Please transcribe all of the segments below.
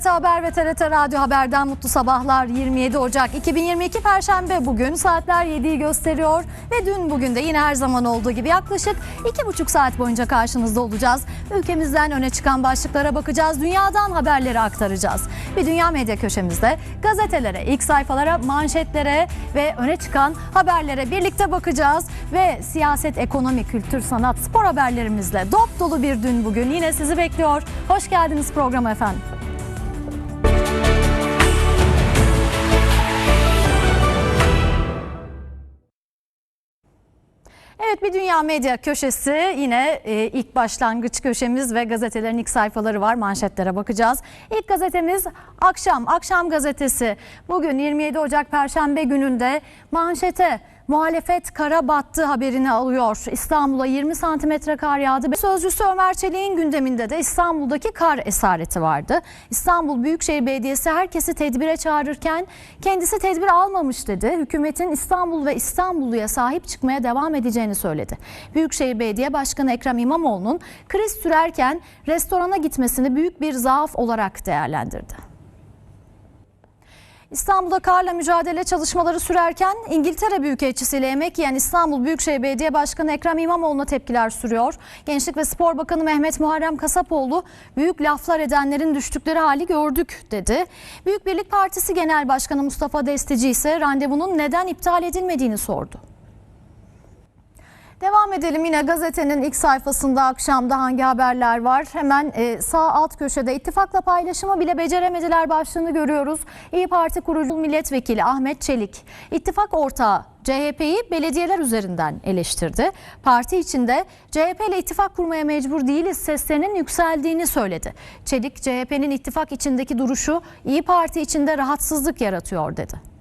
TRT Haber ve TRT Radyo Haber'den mutlu sabahlar. 27 Ocak 2022 Perşembe bugün saatler 7'yi gösteriyor ve dün bugün de yine her zaman olduğu gibi yaklaşık 2,5 saat boyunca karşınızda olacağız. Ülkemizden öne çıkan başlıklara bakacağız, dünyadan haberleri aktaracağız. Bir dünya medya köşemizde gazetelere, ilk sayfalara, manşetlere ve öne çıkan haberlere birlikte bakacağız ve siyaset, ekonomi, kültür, sanat, spor haberlerimizle dop dolu bir dün bugün yine sizi bekliyor. Hoş geldiniz programa efendim. Evet bir dünya medya köşesi. Yine e, ilk başlangıç köşemiz ve gazetelerin ilk sayfaları var. Manşetlere bakacağız. İlk gazetemiz Akşam, Akşam gazetesi. Bugün 27 Ocak Perşembe gününde manşete muhalefet kara battı haberini alıyor. İstanbul'a 20 santimetre kar yağdı. Sözcüsü Ömer Çelik'in gündeminde de İstanbul'daki kar esareti vardı. İstanbul Büyükşehir Belediyesi herkesi tedbire çağırırken kendisi tedbir almamış dedi. Hükümetin İstanbul ve İstanbulluya sahip çıkmaya devam edeceğini söyledi. Büyükşehir Belediye Başkanı Ekrem İmamoğlu'nun kriz sürerken restorana gitmesini büyük bir zaaf olarak değerlendirdi. İstanbul'da karla mücadele çalışmaları sürerken İngiltere Büyükelçisi ile yemek yiyen İstanbul Büyükşehir Belediye Başkanı Ekrem İmamoğlu'na tepkiler sürüyor. Gençlik ve Spor Bakanı Mehmet Muharrem Kasapoğlu büyük laflar edenlerin düştükleri hali gördük dedi. Büyük Birlik Partisi Genel Başkanı Mustafa Destici ise randevunun neden iptal edilmediğini sordu. Devam edelim yine gazetenin ilk sayfasında akşamda hangi haberler var? Hemen e, sağ alt köşede ittifakla paylaşımı bile beceremediler başlığını görüyoruz. İyi Parti kurucu milletvekili Ahmet Çelik, ittifak ortağı CHP'yi belediyeler üzerinden eleştirdi. Parti içinde CHP ile ittifak kurmaya mecbur değiliz seslerinin yükseldiğini söyledi. Çelik, CHP'nin ittifak içindeki duruşu İyi Parti içinde rahatsızlık yaratıyor dedi.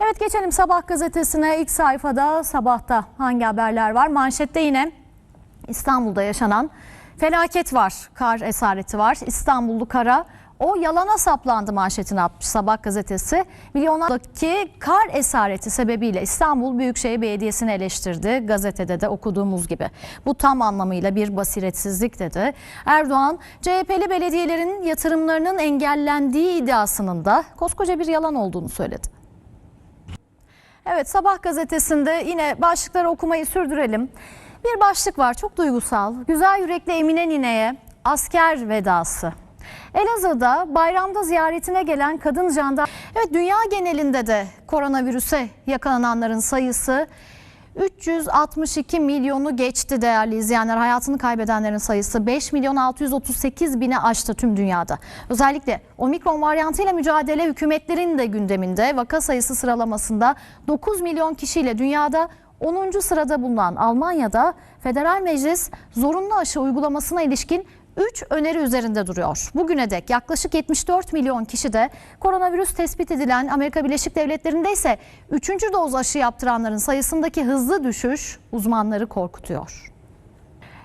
Evet geçelim Sabah gazetesine ilk sayfada sabahta hangi haberler var? Manşette yine İstanbul'da yaşanan felaket var. Kar esareti var. İstanbullu kara o yalana saplandı manşetini atmış Sabah gazetesi. Milyonlardaki kar esareti sebebiyle İstanbul Büyükşehir Belediyesi'ni eleştirdi. Gazetede de okuduğumuz gibi. Bu tam anlamıyla bir basiretsizlik dedi. Erdoğan, CHP'li belediyelerin yatırımlarının engellendiği iddiasının da koskoca bir yalan olduğunu söyledi. Evet Sabah gazetesinde yine başlıkları okumayı sürdürelim. Bir başlık var çok duygusal. Güzel yürekli Emine Nine'ye asker vedası. Elazığ'da bayramda ziyaretine gelen kadın jandarma... Evet dünya genelinde de koronavirüse yakalananların sayısı 362 milyonu geçti değerli izleyenler. Hayatını kaybedenlerin sayısı 5 milyon 638 bine aştı tüm dünyada. Özellikle omikron varyantıyla mücadele hükümetlerin de gündeminde vaka sayısı sıralamasında 9 milyon kişiyle dünyada 10. sırada bulunan Almanya'da Federal Meclis zorunlu aşı uygulamasına ilişkin 3 öneri üzerinde duruyor. Bugüne dek yaklaşık 74 milyon kişi de koronavirüs tespit edilen Amerika Birleşik Devletleri'nde ise 3. doz aşı yaptıranların sayısındaki hızlı düşüş uzmanları korkutuyor.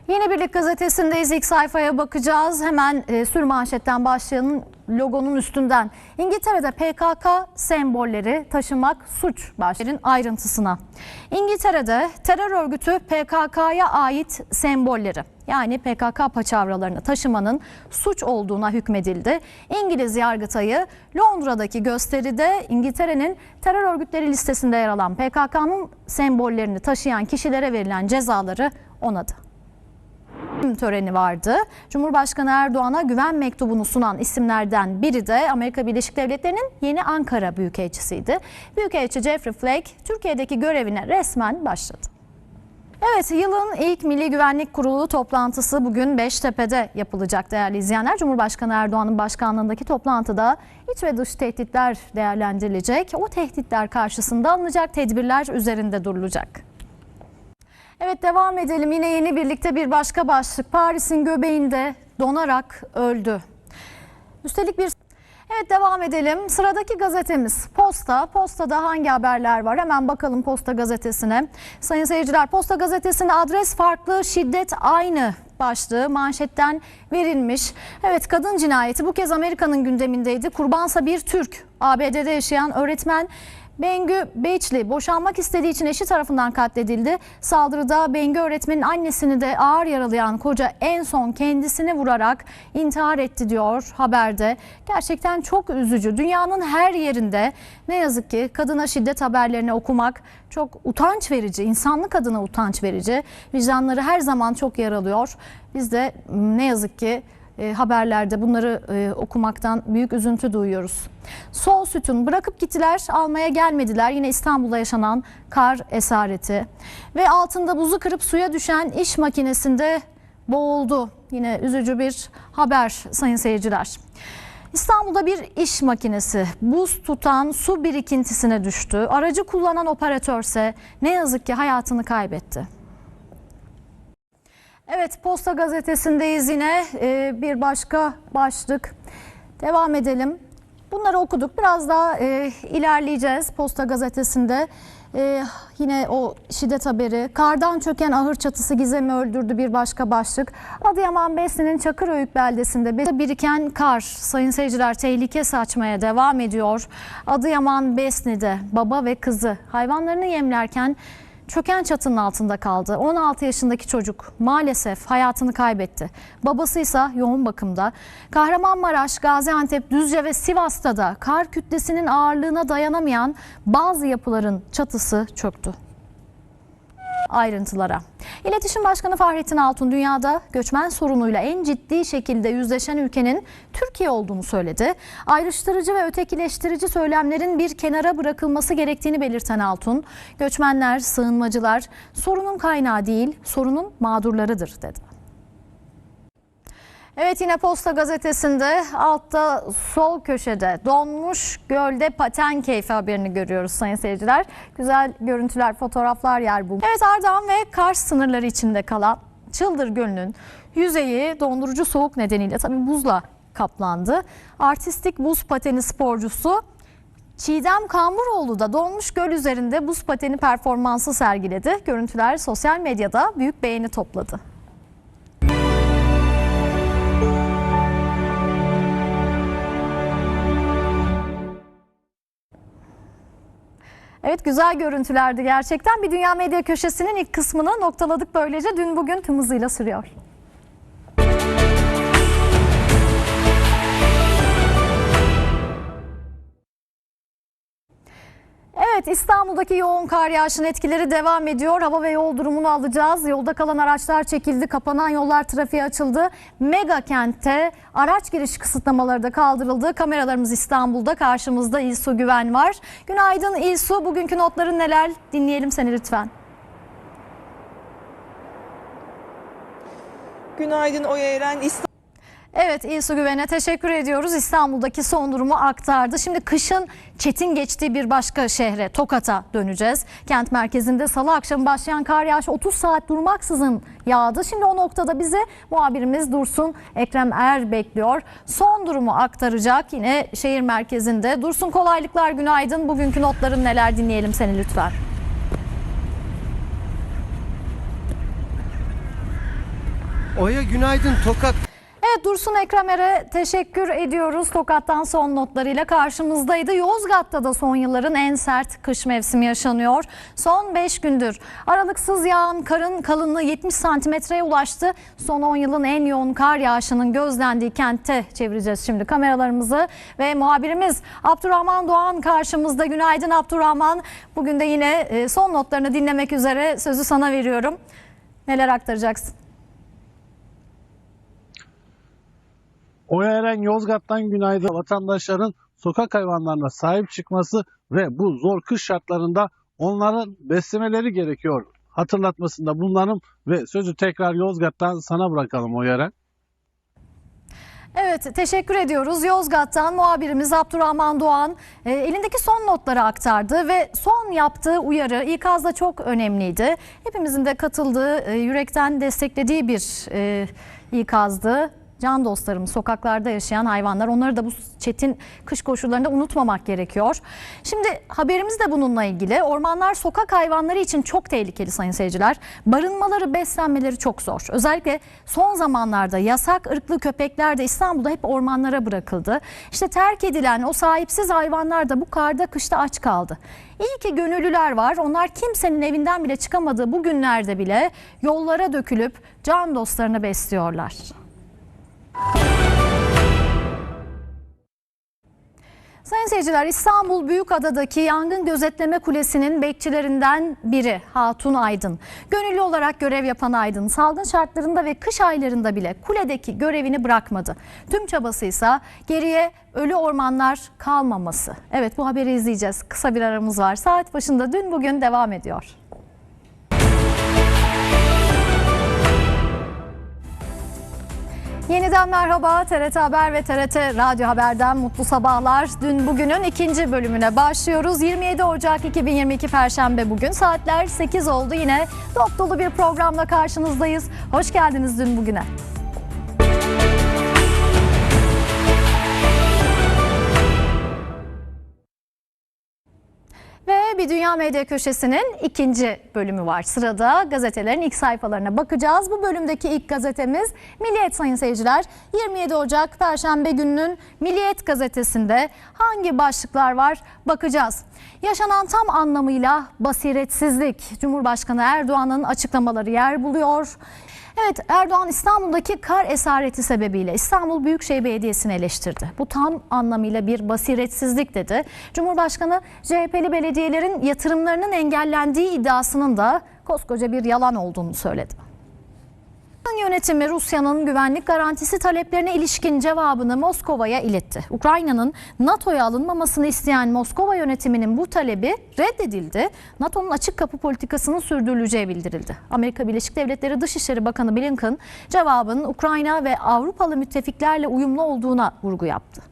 Yeni Birlik gazetesindeyiz. İlk sayfaya bakacağız. Hemen e, sür manşetten başlayalım. Logonun üstünden. İngiltere'de PKK sembolleri taşımak suç başlığının ayrıntısına. İngiltere'de terör örgütü PKK'ya ait sembolleri yani PKK paçavralarını taşımanın suç olduğuna hükmedildi. İngiliz Yargıtay'ı Londra'daki gösteride İngiltere'nin terör örgütleri listesinde yer alan PKK'nın sembollerini taşıyan kişilere verilen cezaları onadı töreni vardı. Cumhurbaşkanı Erdoğan'a güven mektubunu sunan isimlerden biri de Amerika Birleşik Devletleri'nin yeni Ankara Büyükelçisiydi. Büyükelçi Jeffrey Flake Türkiye'deki görevine resmen başladı. Evet yılın ilk Milli Güvenlik Kurulu toplantısı bugün Beştepe'de yapılacak değerli izleyenler. Cumhurbaşkanı Erdoğan'ın başkanlığındaki toplantıda iç ve dış tehditler değerlendirilecek. O tehditler karşısında alınacak tedbirler üzerinde durulacak. Evet devam edelim. Yine yeni birlikte bir başka başlık. Paris'in göbeğinde donarak öldü. Üstelik bir Evet devam edelim. Sıradaki gazetemiz Posta. Posta'da hangi haberler var? Hemen bakalım Posta gazetesine. Sayın seyirciler Posta gazetesinde adres farklı, şiddet aynı başlığı manşetten verilmiş. Evet kadın cinayeti bu kez Amerika'nın gündemindeydi. Kurbansa bir Türk. ABD'de yaşayan öğretmen Bengü Beçli boşanmak istediği için eşi tarafından katledildi. Saldırıda Bengü öğretmenin annesini de ağır yaralayan koca en son kendisini vurarak intihar etti diyor haberde. Gerçekten çok üzücü. Dünyanın her yerinde ne yazık ki kadına şiddet haberlerini okumak çok utanç verici, insanlık adına utanç verici. Vicdanları her zaman çok yaralıyor. Biz de ne yazık ki e, haberlerde bunları e, okumaktan büyük üzüntü duyuyoruz. Sol sütun bırakıp gittiler almaya gelmediler. Yine İstanbul'da yaşanan kar esareti. Ve altında buzu kırıp suya düşen iş makinesinde boğuldu. Yine üzücü bir haber sayın seyirciler. İstanbul'da bir iş makinesi buz tutan su birikintisine düştü. Aracı kullanan operatörse ne yazık ki hayatını kaybetti. Evet Posta Gazetesi'ndeyiz yine Ee, bir başka başlık. Devam edelim. Bunları okuduk. Biraz daha e, ilerleyeceğiz Posta Gazetesi'nde. Ee, yine o şiddet haberi. Kardan çöken ahır çatısı gizemi öldürdü bir başka başlık. Adıyaman Besni'nin Çakıröyük beldesinde bir- biriken kar. Sayın seyirciler tehlike saçmaya devam ediyor. Adıyaman Besni'de baba ve kızı hayvanlarını yemlerken çöken çatının altında kaldı. 16 yaşındaki çocuk maalesef hayatını kaybetti. Babası ise yoğun bakımda. Kahramanmaraş, Gaziantep, Düzce ve Sivas'ta da kar kütlesinin ağırlığına dayanamayan bazı yapıların çatısı çöktü ayrıntılara. İletişim Başkanı Fahrettin Altun dünyada göçmen sorunuyla en ciddi şekilde yüzleşen ülkenin Türkiye olduğunu söyledi. Ayrıştırıcı ve ötekileştirici söylemlerin bir kenara bırakılması gerektiğini belirten Altun, göçmenler, sığınmacılar sorunun kaynağı değil, sorunun mağdurlarıdır dedi. Evet yine Posta Gazetesi'nde altta sol köşede donmuş gölde paten keyfi haberini görüyoruz sayın seyirciler. Güzel görüntüler, fotoğraflar yer bu. Evet Ardahan ve Kars sınırları içinde kalan Çıldır Gölü'nün yüzeyi dondurucu soğuk nedeniyle tabii buzla kaplandı. Artistik buz pateni sporcusu Çiğdem Kamburoğlu da donmuş göl üzerinde buz pateni performansı sergiledi. Görüntüler sosyal medyada büyük beğeni topladı. Evet güzel görüntülerdi gerçekten. Bir Dünya Medya Köşesi'nin ilk kısmını noktaladık böylece. Dün bugün tüm hızıyla sürüyor. Evet İstanbul'daki yoğun kar yağışının etkileri devam ediyor. Hava ve yol durumunu alacağız. Yolda kalan araçlar çekildi. Kapanan yollar trafiğe açıldı. Mega kentte araç giriş kısıtlamaları da kaldırıldı. Kameralarımız İstanbul'da. Karşımızda İlsu Güven var. Günaydın İlsu. Bugünkü notların neler? Dinleyelim seni lütfen. Günaydın Oya Eren. İstanbul Evet İlsu Güven'e teşekkür ediyoruz. İstanbul'daki son durumu aktardı. Şimdi kışın çetin geçtiği bir başka şehre Tokat'a döneceğiz. Kent merkezinde salı akşamı başlayan kar yağışı 30 saat durmaksızın yağdı. Şimdi o noktada bizi muhabirimiz Dursun Ekrem Er bekliyor. Son durumu aktaracak yine şehir merkezinde. Dursun kolaylıklar günaydın. Bugünkü notların neler dinleyelim seni lütfen. Oya günaydın Tokat Evet Dursun Ekremer'e teşekkür ediyoruz. Tokat'tan son notlarıyla karşımızdaydı. Yozgat'ta da son yılların en sert kış mevsimi yaşanıyor. Son 5 gündür aralıksız yağan karın kalınlığı 70 santimetreye ulaştı. Son 10 yılın en yoğun kar yağışının gözlendiği kentte çevireceğiz şimdi kameralarımızı. Ve muhabirimiz Abdurrahman Doğan karşımızda. Günaydın Abdurrahman. Bugün de yine e, son notlarını dinlemek üzere sözü sana veriyorum. Neler aktaracaksın? Oya Eren Yozgat'tan günaydın. Vatandaşların sokak hayvanlarına sahip çıkması ve bu zor kış şartlarında onların beslemeleri gerekiyor. Hatırlatmasında bulunalım ve sözü tekrar Yozgat'tan sana bırakalım Oya Eren. Evet teşekkür ediyoruz. Yozgat'tan muhabirimiz Abdurrahman Doğan e, elindeki son notları aktardı ve son yaptığı uyarı ikazda çok önemliydi. Hepimizin de katıldığı, e, yürekten desteklediği bir e, ikazdı. Can dostlarımız, sokaklarda yaşayan hayvanlar. Onları da bu çetin kış koşullarında unutmamak gerekiyor. Şimdi haberimiz de bununla ilgili. Ormanlar sokak hayvanları için çok tehlikeli sayın seyirciler. Barınmaları, beslenmeleri çok zor. Özellikle son zamanlarda yasak ırklı köpekler de İstanbul'da hep ormanlara bırakıldı. İşte terk edilen o sahipsiz hayvanlar da bu karda kışta aç kaldı. İyi ki gönüllüler var. Onlar kimsenin evinden bile çıkamadığı bu günlerde bile yollara dökülüp can dostlarını besliyorlar. Sayın seyirciler İstanbul Büyükada'daki yangın gözetleme kulesinin bekçilerinden biri Hatun Aydın. Gönüllü olarak görev yapan Aydın salgın şartlarında ve kış aylarında bile kuledeki görevini bırakmadı. Tüm çabası ise geriye ölü ormanlar kalmaması. Evet bu haberi izleyeceğiz. Kısa bir aramız var. Saat başında dün bugün devam ediyor. Yeniden merhaba TRT Haber ve TRT Radyo Haber'den mutlu sabahlar. Dün bugünün ikinci bölümüne başlıyoruz. 27 Ocak 2022 Perşembe bugün. Saatler 8 oldu. Yine dop dolu bir programla karşınızdayız. Hoş geldiniz dün bugüne. Bir Dünya Medya Köşesi'nin ikinci bölümü var. Sırada gazetelerin ilk sayfalarına bakacağız. Bu bölümdeki ilk gazetemiz Milliyet sayın seyirciler. 27 Ocak Perşembe gününün Milliyet gazetesinde hangi başlıklar var bakacağız. Yaşanan tam anlamıyla basiretsizlik. Cumhurbaşkanı Erdoğan'ın açıklamaları yer buluyor. Evet Erdoğan İstanbul'daki kar esareti sebebiyle İstanbul Büyükşehir Belediyesi'ni eleştirdi. Bu tam anlamıyla bir basiretsizlik dedi. Cumhurbaşkanı CHP'li belediyelerin yatırımlarının engellendiği iddiasının da koskoca bir yalan olduğunu söyledi. Yönetimi Rusya'nın güvenlik garantisi taleplerine ilişkin cevabını Moskova'ya iletti. Ukrayna'nın NATO'ya alınmamasını isteyen Moskova yönetiminin bu talebi reddedildi. NATO'nun açık kapı politikasının sürdürüleceği bildirildi. Amerika Birleşik Devletleri Dışişleri Bakanı Blinken cevabın Ukrayna ve Avrupalı müttefiklerle uyumlu olduğuna vurgu yaptı.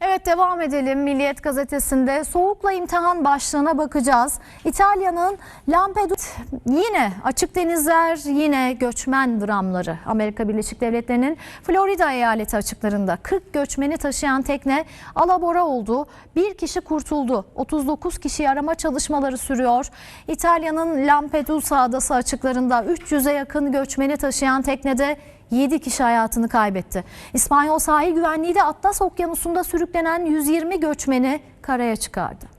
Evet devam edelim. Milliyet gazetesinde soğukla imtihan başlığına bakacağız. İtalya'nın Lampedusa yine açık denizler yine göçmen dramları. Amerika Birleşik Devletleri'nin Florida eyaleti açıklarında 40 göçmeni taşıyan tekne alabora oldu. Bir kişi kurtuldu. 39 kişi arama çalışmaları sürüyor. İtalya'nın Lampedusa adası açıklarında 300'e yakın göçmeni taşıyan teknede 7 kişi hayatını kaybetti. İspanyol sahil güvenliği de Atlas Okyanusu'nda sürüklenen 120 göçmeni karaya çıkardı.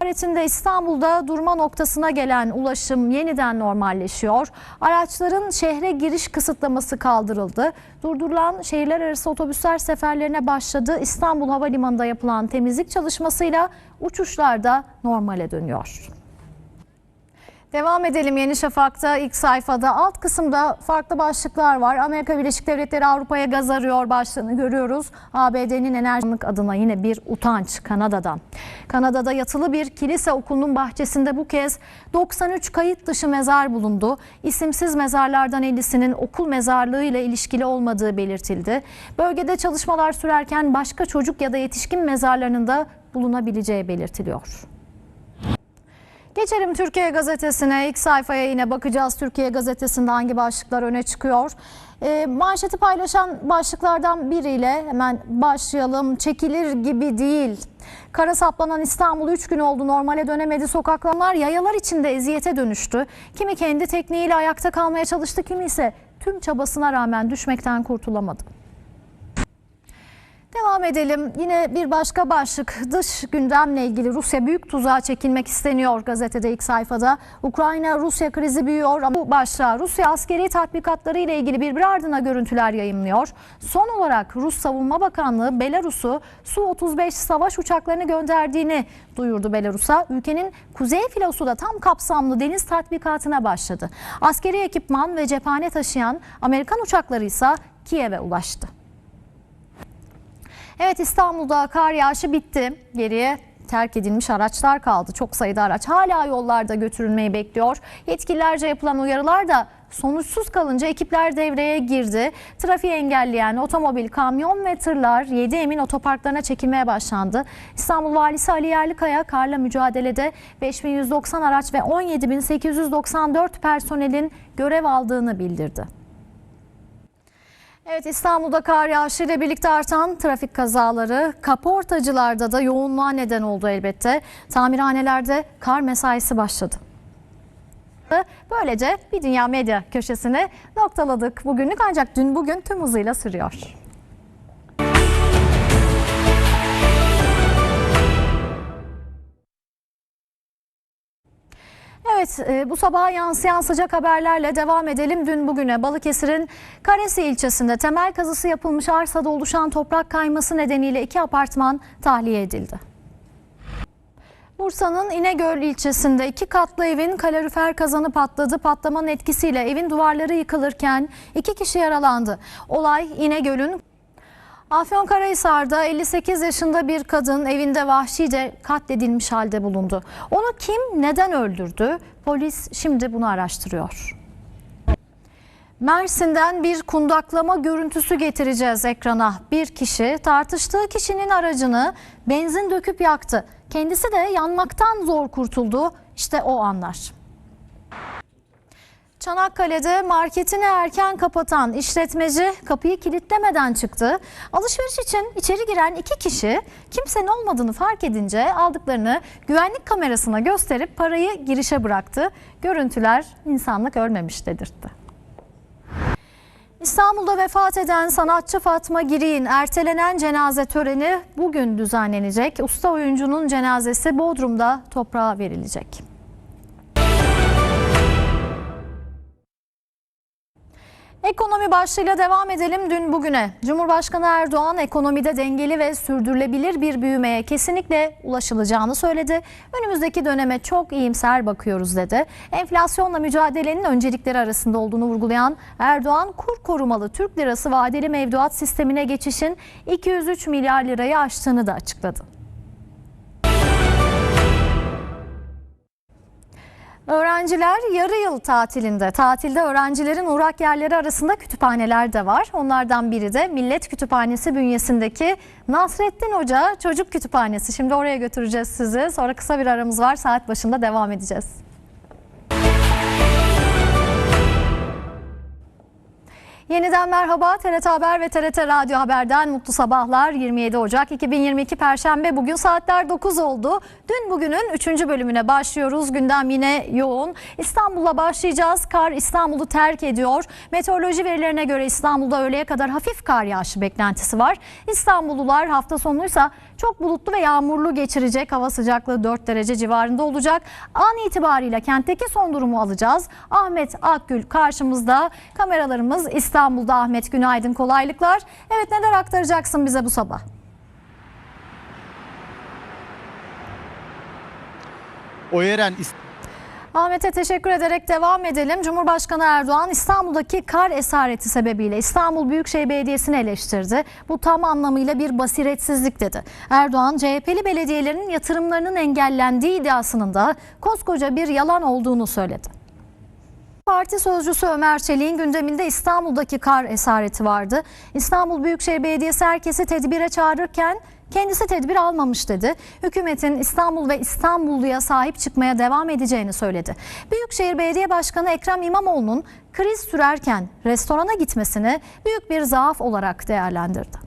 Ziyaretinde İstanbul'da durma noktasına gelen ulaşım yeniden normalleşiyor. Araçların şehre giriş kısıtlaması kaldırıldı. Durdurulan şehirler arası otobüsler seferlerine başladı. İstanbul Havalimanı'nda yapılan temizlik çalışmasıyla uçuşlar da normale dönüyor. Devam edelim Yeni Şafak'ta ilk sayfada alt kısımda farklı başlıklar var. Amerika Birleşik Devletleri Avrupa'ya gaz arıyor başlığını görüyoruz. ABD'nin enerjilik adına yine bir utanç Kanada'dan. Kanada'da yatılı bir kilise okulunun bahçesinde bu kez 93 kayıt dışı mezar bulundu. İsimsiz mezarlardan 50'sinin okul mezarlığı ile ilişkili olmadığı belirtildi. Bölgede çalışmalar sürerken başka çocuk ya da yetişkin mezarlarının da bulunabileceği belirtiliyor. Geçelim Türkiye Gazetesi'ne. İlk sayfaya yine bakacağız. Türkiye Gazetesi'nde hangi başlıklar öne çıkıyor? E, manşeti paylaşan başlıklardan biriyle hemen başlayalım. Çekilir gibi değil. Kara saplanan İstanbul 3 gün oldu normale dönemedi. Sokaklar yayalar içinde eziyete dönüştü. Kimi kendi tekniğiyle ayakta kalmaya çalıştı, kimi ise tüm çabasına rağmen düşmekten kurtulamadı. Devam edelim. Yine bir başka başlık dış gündemle ilgili Rusya büyük tuzağa çekilmek isteniyor gazetede ilk sayfada. Ukrayna-Rusya krizi büyüyor ama bu başlığa Rusya askeri tatbikatları ile ilgili birbiri ardına görüntüler yayınlıyor. Son olarak Rus Savunma Bakanlığı Belarus'u Su-35 savaş uçaklarını gönderdiğini duyurdu Belarus'a. Ülkenin kuzey filosu da tam kapsamlı deniz tatbikatına başladı. Askeri ekipman ve cephane taşıyan Amerikan uçakları ise Kiev'e ulaştı. Evet İstanbul'da kar yağışı bitti. Geriye terk edilmiş araçlar kaldı. Çok sayıda araç hala yollarda götürülmeyi bekliyor. Yetkililerce yapılan uyarılar da sonuçsuz kalınca ekipler devreye girdi. Trafiği engelleyen otomobil, kamyon ve tırlar 7 Emin otoparklarına çekilmeye başlandı. İstanbul Valisi Ali Yerlikaya karla mücadelede 5190 araç ve 17894 personelin görev aldığını bildirdi. Evet İstanbul'da kar yağışıyla birlikte artan trafik kazaları kaportacılarda da yoğunluğa neden oldu elbette. Tamirhanelerde kar mesaisi başladı. Böylece bir dünya medya köşesini noktaladık bugünlük ancak dün bugün tüm hızıyla sürüyor. Evet e, bu sabah yansıyan sıcak haberlerle devam edelim. Dün bugüne Balıkesir'in Karesi ilçesinde temel kazısı yapılmış arsada oluşan toprak kayması nedeniyle iki apartman tahliye edildi. Bursa'nın İnegöl ilçesinde iki katlı evin kalorifer kazanı patladı. Patlamanın etkisiyle evin duvarları yıkılırken iki kişi yaralandı. Olay İnegöl'ün Afyonkarahisar'da 58 yaşında bir kadın evinde vahşice katledilmiş halde bulundu. Onu kim neden öldürdü? Polis şimdi bunu araştırıyor. Mersin'den bir kundaklama görüntüsü getireceğiz ekrana. Bir kişi tartıştığı kişinin aracını benzin döküp yaktı. Kendisi de yanmaktan zor kurtuldu. İşte o anlar. Çanakkale'de marketini erken kapatan işletmeci kapıyı kilitlemeden çıktı. Alışveriş için içeri giren iki kişi kimsenin olmadığını fark edince aldıklarını güvenlik kamerasına gösterip parayı girişe bıraktı. Görüntüler insanlık ölmemiş dedirtti. İstanbul'da vefat eden sanatçı Fatma Girik'in ertelenen cenaze töreni bugün düzenlenecek. Usta oyuncunun cenazesi Bodrum'da toprağa verilecek. Ekonomi başlığıyla devam edelim dün bugüne. Cumhurbaşkanı Erdoğan ekonomide dengeli ve sürdürülebilir bir büyümeye kesinlikle ulaşılacağını söyledi. Önümüzdeki döneme çok iyimser bakıyoruz dedi. Enflasyonla mücadelenin öncelikleri arasında olduğunu vurgulayan Erdoğan kur korumalı Türk lirası vadeli mevduat sistemine geçişin 203 milyar lirayı aştığını da açıkladı. Öğrenciler yarı yıl tatilinde. Tatilde öğrencilerin uğrak yerleri arasında kütüphaneler de var. Onlardan biri de Millet Kütüphanesi bünyesindeki Nasrettin Hoca Çocuk Kütüphanesi. Şimdi oraya götüreceğiz sizi. Sonra kısa bir aramız var. Saat başında devam edeceğiz. Yeniden merhaba TRT Haber ve TRT Radyo Haber'den mutlu sabahlar 27 Ocak 2022 Perşembe bugün saatler 9 oldu. Dün bugünün 3. bölümüne başlıyoruz. Gündem yine yoğun. İstanbul'a başlayacağız. Kar İstanbul'u terk ediyor. Meteoroloji verilerine göre İstanbul'da öğleye kadar hafif kar yağışı beklentisi var. İstanbullular hafta sonuysa çok bulutlu ve yağmurlu geçirecek. Hava sıcaklığı 4 derece civarında olacak. An itibariyle kentteki son durumu alacağız. Ahmet Akgül karşımızda. Kameralarımız İstanbul'da. Ahmet günaydın kolaylıklar. Evet neler aktaracaksın bize bu sabah? Oyeren Ahmet'e teşekkür ederek devam edelim. Cumhurbaşkanı Erdoğan İstanbul'daki kar esareti sebebiyle İstanbul Büyükşehir Belediyesi'ni eleştirdi. Bu tam anlamıyla bir basiretsizlik dedi. Erdoğan CHP'li belediyelerin yatırımlarının engellendiği iddiasının da koskoca bir yalan olduğunu söyledi. Parti sözcüsü Ömer Çelik'in gündeminde İstanbul'daki kar esareti vardı. İstanbul Büyükşehir Belediyesi herkesi tedbire çağırırken kendisi tedbir almamış dedi. Hükümetin İstanbul ve İstanbulluya sahip çıkmaya devam edeceğini söyledi. Büyükşehir Belediye Başkanı Ekrem İmamoğlu'nun kriz sürerken restorana gitmesini büyük bir zaaf olarak değerlendirdi.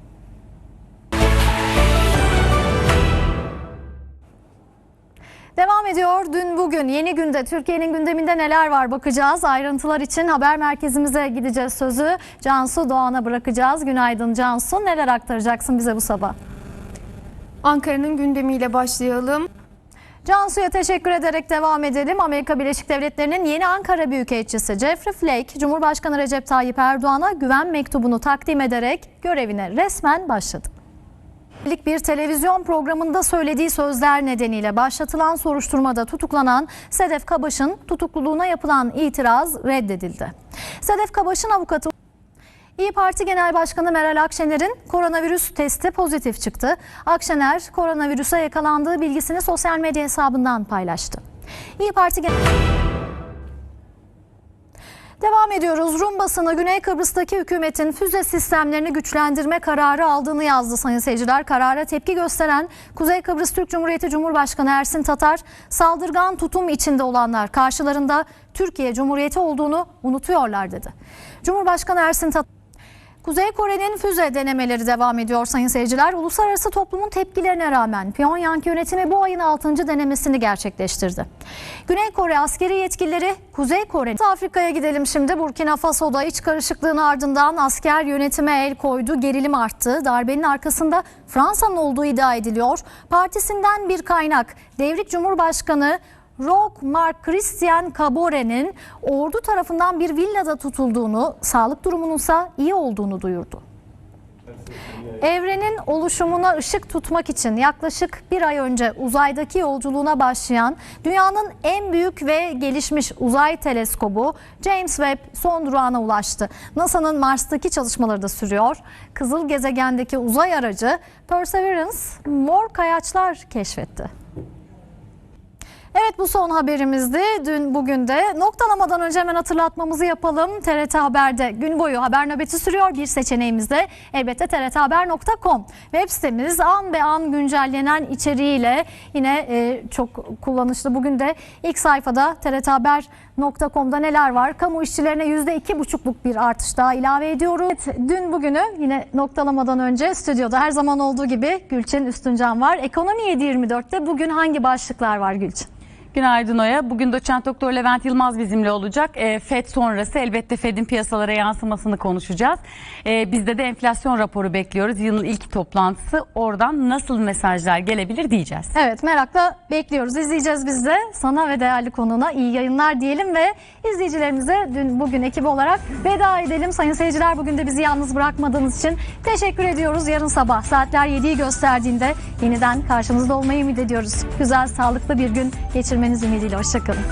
Devam ediyor. Dün bugün yeni günde Türkiye'nin gündeminde neler var bakacağız. Ayrıntılar için haber merkezimize gideceğiz sözü. Cansu Doğan'a bırakacağız. Günaydın Cansu. Neler aktaracaksın bize bu sabah? Ankara'nın gündemiyle başlayalım. Cansu'ya teşekkür ederek devam edelim. Amerika Birleşik Devletleri'nin yeni Ankara Büyükelçisi Jeffrey Flake, Cumhurbaşkanı Recep Tayyip Erdoğan'a güven mektubunu takdim ederek görevine resmen başladı. Bir televizyon programında söylediği sözler nedeniyle başlatılan soruşturmada tutuklanan Sedef Kabaş'ın tutukluluğuna yapılan itiraz reddedildi. Sedef Kabaş'ın avukatı İyi Parti Genel Başkanı Meral Akşener'in koronavirüs testi pozitif çıktı. Akşener koronavirüse yakalandığı bilgisini sosyal medya hesabından paylaştı. İyi Parti Genel Devam ediyoruz. Rum basını Güney Kıbrıs'taki hükümetin füze sistemlerini güçlendirme kararı aldığını yazdı sayın seyirciler. Karara tepki gösteren Kuzey Kıbrıs Türk Cumhuriyeti Cumhurbaşkanı Ersin Tatar, saldırgan tutum içinde olanlar karşılarında Türkiye Cumhuriyeti olduğunu unutuyorlar dedi. Cumhurbaşkanı Ersin Tatar Kuzey Kore'nin füze denemeleri devam ediyor sayın seyirciler. Uluslararası toplumun tepkilerine rağmen Pyongyang yönetimi bu ayın 6. denemesini gerçekleştirdi. Güney Kore askeri yetkilileri Kuzey Kore Afrika'ya gidelim şimdi. Burkina Faso'da iç karışıklığın ardından asker yönetime el koydu. Gerilim arttı. Darbenin arkasında Fransa'nın olduğu iddia ediliyor. Partisinden bir kaynak devrik Cumhurbaşkanı Roch Marc Christian Caboret'in ordu tarafından bir villada tutulduğunu, sağlık durumununsa iyi olduğunu duyurdu. Evrenin oluşumuna ışık tutmak için yaklaşık bir ay önce uzaydaki yolculuğuna başlayan dünyanın en büyük ve gelişmiş uzay teleskobu James Webb son durağına ulaştı. NASA'nın Mars'taki çalışmaları da sürüyor. Kızıl gezegendeki uzay aracı Perseverance mor kayaçlar keşfetti. Evet bu son haberimizdi. Dün bugün de noktalamadan önce hemen hatırlatmamızı yapalım. TRT Haber'de gün boyu haber nöbeti sürüyor. Bir seçeneğimiz de elbette trthaber.com. Web sitemiz an be an güncellenen içeriğiyle yine e, çok kullanışlı. Bugün de ilk sayfada trthaber.com'da neler var? Kamu işçilerine %2,5'luk bir artış daha ilave ediyoruz. Evet, dün bugünü yine noktalamadan önce stüdyoda her zaman olduğu gibi Gülçin Üstüncan var. Ekonomi 7.24'te bugün hangi başlıklar var Gülçin? Günaydın Oya. Bugün doçent doktor Levent Yılmaz bizimle olacak. E, FED sonrası elbette FED'in piyasalara yansımasını konuşacağız. E, bizde de enflasyon raporu bekliyoruz. Yılın ilk toplantısı. Oradan nasıl mesajlar gelebilir diyeceğiz. Evet merakla bekliyoruz. İzleyeceğiz biz de. Sana ve değerli konuğuna iyi yayınlar diyelim ve izleyicilerimize dün bugün ekibi olarak veda edelim. Sayın seyirciler bugün de bizi yalnız bırakmadığınız için teşekkür ediyoruz. Yarın sabah saatler 7'yi gösterdiğinde yeniden karşınızda olmayı ümit ediyoruz. Güzel, sağlıklı bir gün görüşmeniz ümidiyle. Hoşçakalın.